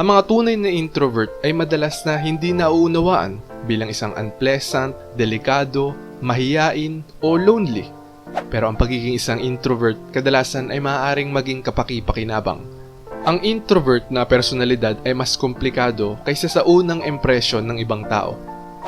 Ang mga tunay na introvert ay madalas na hindi nauunawaan bilang isang unpleasant, delikado, mahiyain o lonely. Pero ang pagiging isang introvert kadalasan ay maaaring maging kapaki-pakinabang. Ang introvert na personalidad ay mas komplikado kaysa sa unang impression ng ibang tao.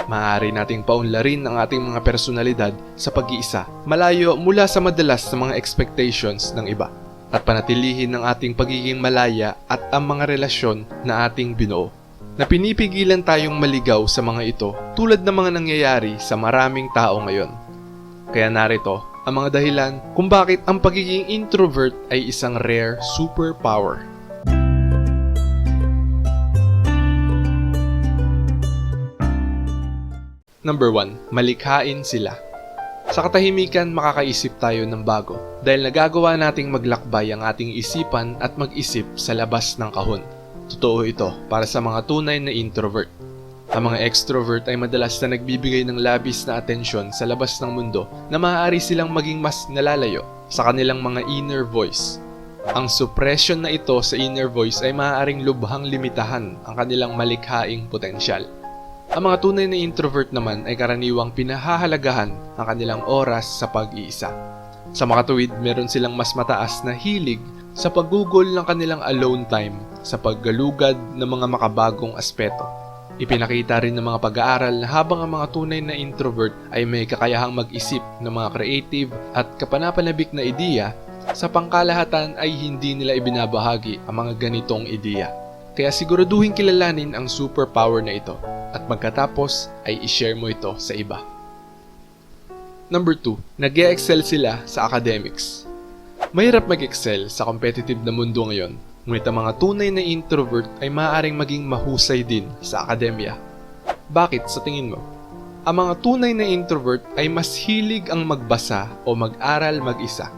Maaari nating paunlarin ang ating mga personalidad sa pag-iisa, malayo mula sa madalas sa mga expectations ng iba, at panatilihin ang ating pagiging malaya at ang mga relasyon na ating binuo. Na pinipigilan tayong maligaw sa mga ito tulad ng mga nangyayari sa maraming tao ngayon. Kaya narito ang mga dahilan kung bakit ang pagiging introvert ay isang rare superpower. Number 1. Malikhain sila. Sa katahimikan, makakaisip tayo ng bago dahil nagagawa nating maglakbay ang ating isipan at mag-isip sa labas ng kahon. Totoo ito para sa mga tunay na introvert. Ang mga extrovert ay madalas na nagbibigay ng labis na atensyon sa labas ng mundo na maaari silang maging mas nalalayo sa kanilang mga inner voice. Ang suppression na ito sa inner voice ay maaaring lubhang limitahan ang kanilang malikhaing potensyal. Ang mga tunay na introvert naman ay karaniwang pinahahalagahan ang kanilang oras sa pag-iisa. Sa makatuwid, meron silang mas mataas na hilig sa paggugol ng kanilang alone time sa paggalugad ng mga makabagong aspeto. Ipinakita rin ng mga pag-aaral na habang ang mga tunay na introvert ay may kakayahang mag-isip ng mga creative at kapanapanabik na ideya, sa pangkalahatan ay hindi nila ibinabahagi ang mga ganitong ideya. Kaya siguraduhin kilalanin ang superpower na ito at magkatapos ay ishare mo ito sa iba. Number 2, nag excel sila sa academics. Mahirap mag-excel sa competitive na mundo ngayon, ngunit ang mga tunay na introvert ay maaaring maging mahusay din sa akademya. Bakit sa tingin mo? Ang mga tunay na introvert ay mas hilig ang magbasa o mag-aral mag-isa.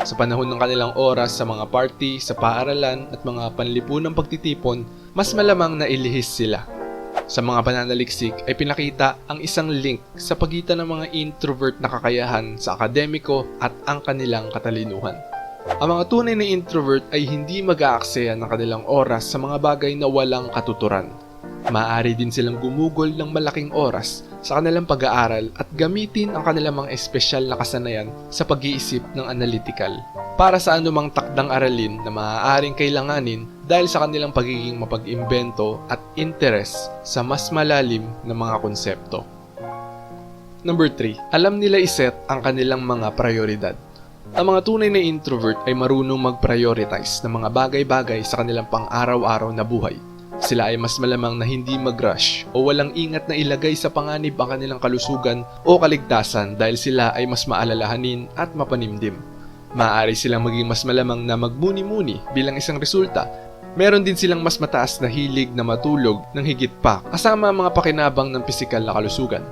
Sa panahon ng kanilang oras sa mga party, sa paaralan at mga panlipunang pagtitipon, mas malamang na ilihis sila sa mga pananaliksik ay pinakita ang isang link sa pagitan ng mga introvert na kakayahan sa akademiko at ang kanilang katalinuhan. Ang mga tunay na introvert ay hindi mag-aaksaya ng kanilang oras sa mga bagay na walang katuturan. Maaari din silang gumugol ng malaking oras sa kanilang pag-aaral at gamitin ang kanilang mga espesyal na kasanayan sa pag-iisip ng analytical para sa anumang takdang aralin na maaaring kailanganin dahil sa kanilang pagiging mapag-imbento at interes sa mas malalim na mga konsepto. Number 3. Alam nila iset ang kanilang mga prioridad. Ang mga tunay na introvert ay marunong mag-prioritize ng mga bagay-bagay sa kanilang pang-araw-araw na buhay. Sila ay mas malamang na hindi mag-rush o walang ingat na ilagay sa panganib ang kanilang kalusugan o kaligtasan dahil sila ay mas maalalahanin at mapanimdim. Maaari silang maging mas malamang na magmuni-muni bilang isang resulta. Meron din silang mas mataas na hilig na matulog ng higit pa kasama ang mga pakinabang ng pisikal na kalusugan.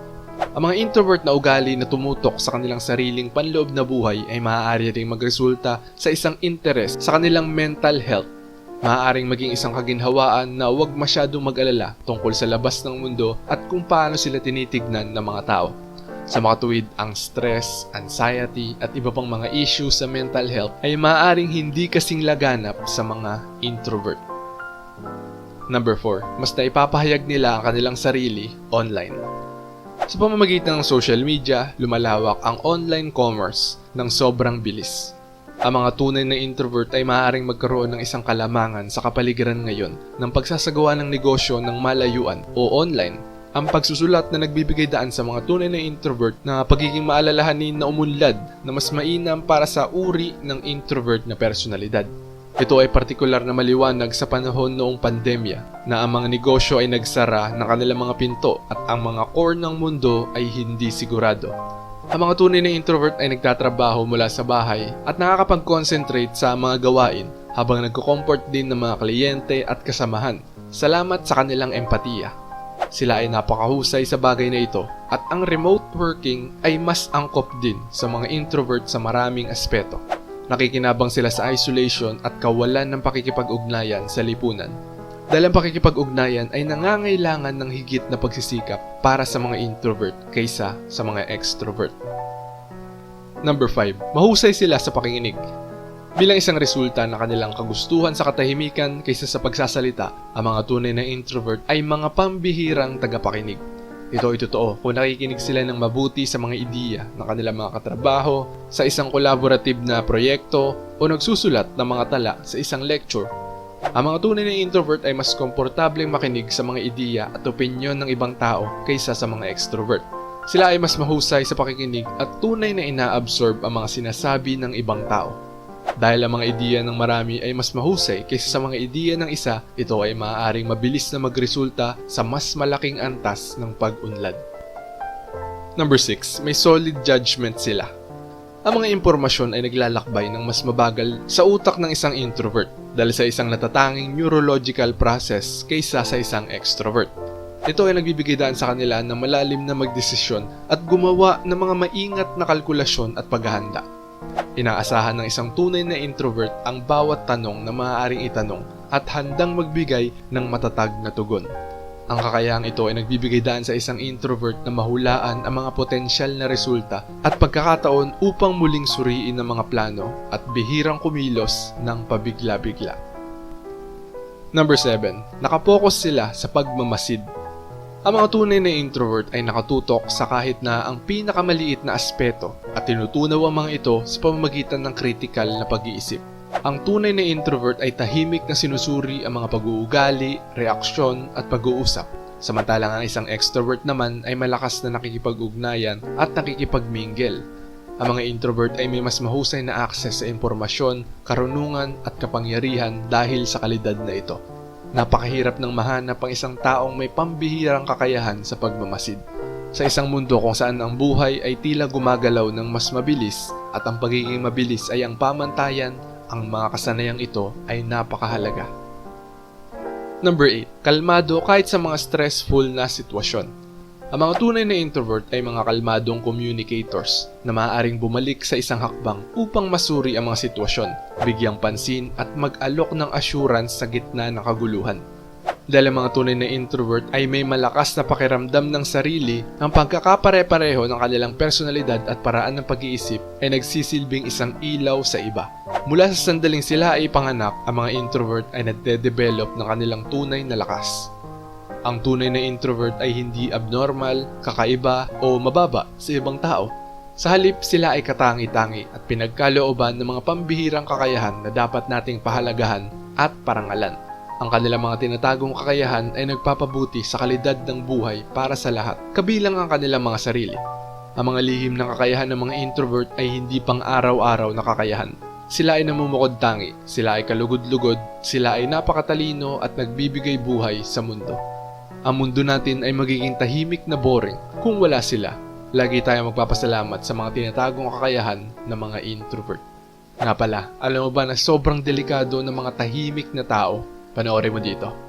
Ang mga introvert na ugali na tumutok sa kanilang sariling panloob na buhay ay maaari ring magresulta sa isang interes sa kanilang mental health. Maaaring maging isang kaginhawaan na huwag masyadong mag-alala tungkol sa labas ng mundo at kung paano sila tinitignan ng mga tao. Sa makatuwid, ang stress, anxiety at iba pang mga issues sa mental health ay maaaring hindi kasing laganap sa mga introvert. Number 4, mas naipapahayag nila ang kanilang sarili online. Sa pamamagitan ng social media, lumalawak ang online commerce ng sobrang bilis. Ang mga tunay na introvert ay maaaring magkaroon ng isang kalamangan sa kapaligiran ngayon ng pagsasagawa ng negosyo ng malayuan o online ang pagsusulat na nagbibigay daan sa mga tunay na introvert na pagiging maalalahanin na umunlad na mas mainam para sa uri ng introvert na personalidad. Ito ay partikular na maliwanag sa panahon noong pandemya na ang mga negosyo ay nagsara ng kanilang mga pinto at ang mga core ng mundo ay hindi sigurado. Ang mga tunay na introvert ay nagtatrabaho mula sa bahay at nakakapag-concentrate sa mga gawain habang nagko-comfort din ng mga kliyente at kasamahan. Salamat sa kanilang empatiya. Sila ay napakahusay sa bagay na ito at ang remote working ay mas angkop din sa mga introvert sa maraming aspeto. Nakikinabang sila sa isolation at kawalan ng pakikipag-ugnayan sa lipunan. Dahil ang pakikipag-ugnayan ay nangangailangan ng higit na pagsisikap para sa mga introvert kaysa sa mga extrovert. Number 5. Mahusay sila sa pakinginig. Bilang isang resulta ng kanilang kagustuhan sa katahimikan kaysa sa pagsasalita, ang mga tunay na introvert ay mga pambihirang tagapakinig. Ito ay totoo kung nakikinig sila ng mabuti sa mga ideya ng kanilang mga katrabaho, sa isang collaborative na proyekto, o nagsusulat ng mga tala sa isang lecture. Ang mga tunay na introvert ay mas komportableng makinig sa mga ideya at opinyon ng ibang tao kaysa sa mga extrovert. Sila ay mas mahusay sa pakikinig at tunay na ina-absorb ang mga sinasabi ng ibang tao. Dahil ang mga ideya ng marami ay mas mahusay kaysa sa mga ideya ng isa, ito ay maaaring mabilis na magresulta sa mas malaking antas ng pag-unlad. Number 6, may solid judgment sila. Ang mga impormasyon ay naglalakbay ng mas mabagal sa utak ng isang introvert dahil sa isang natatanging neurological process kaysa sa isang extrovert. Ito ay nagbibigay daan sa kanila ng malalim na magdesisyon at gumawa ng mga maingat na kalkulasyon at paghahanda. Inaasahan ng isang tunay na introvert ang bawat tanong na maaaring itanong at handang magbigay ng matatag na tugon. Ang kakayahang ito ay nagbibigay daan sa isang introvert na mahulaan ang mga potensyal na resulta at pagkakataon upang muling suriin ang mga plano at bihirang kumilos ng pabigla-bigla. Number 7. Nakapokus sila sa pagmamasid ang mga tunay na introvert ay nakatutok sa kahit na ang pinakamaliit na aspeto at tinutunaw ang mga ito sa pamamagitan ng critical na pag-iisip. Ang tunay na introvert ay tahimik na sinusuri ang mga pag-uugali, reaksyon at pag-uusap. Samantalang ang isang extrovert naman ay malakas na nakikipag-ugnayan at nakikipag-mingle. Ang mga introvert ay may mas mahusay na access sa impormasyon, karunungan at kapangyarihan dahil sa kalidad na ito. Napakahirap ng mahanap ang isang taong may pambihirang kakayahan sa pagmamasid. Sa isang mundo kung saan ang buhay ay tila gumagalaw ng mas mabilis at ang pagiging mabilis ay ang pamantayan, ang mga kasanayang ito ay napakahalaga. Number 8. Kalmado kahit sa mga stressful na sitwasyon. Ang mga tunay na introvert ay mga kalmadong communicators na maaaring bumalik sa isang hakbang upang masuri ang mga sitwasyon, bigyang pansin at mag-alok ng assurance sa gitna ng kaguluhan. Dahil ang mga tunay na introvert ay may malakas na pakiramdam ng sarili, ang pagkakapare-pareho ng kanilang personalidad at paraan ng pag-iisip ay nagsisilbing isang ilaw sa iba. Mula sa sandaling sila ay panganak, ang mga introvert ay nagde-develop ng kanilang tunay na lakas. Ang tunay na introvert ay hindi abnormal, kakaiba o mababa sa ibang tao. Sa halip, sila ay katangi-tangi at pinagkalooban ng mga pambihirang kakayahan na dapat nating pahalagahan at parangalan. Ang kanilang mga tinatagong kakayahan ay nagpapabuti sa kalidad ng buhay para sa lahat, kabilang ang kanilang mga sarili. Ang mga lihim ng kakayahan ng mga introvert ay hindi pang araw-araw na kakayahan. Sila ay namumukod tangi, sila ay kalugod-lugod, sila ay napakatalino at nagbibigay buhay sa mundo ang mundo natin ay magiging tahimik na boring kung wala sila. Lagi tayong magpapasalamat sa mga tinatagong kakayahan ng mga introvert. Nga pala, alam mo ba na sobrang delikado ng mga tahimik na tao? Panoorin mo dito.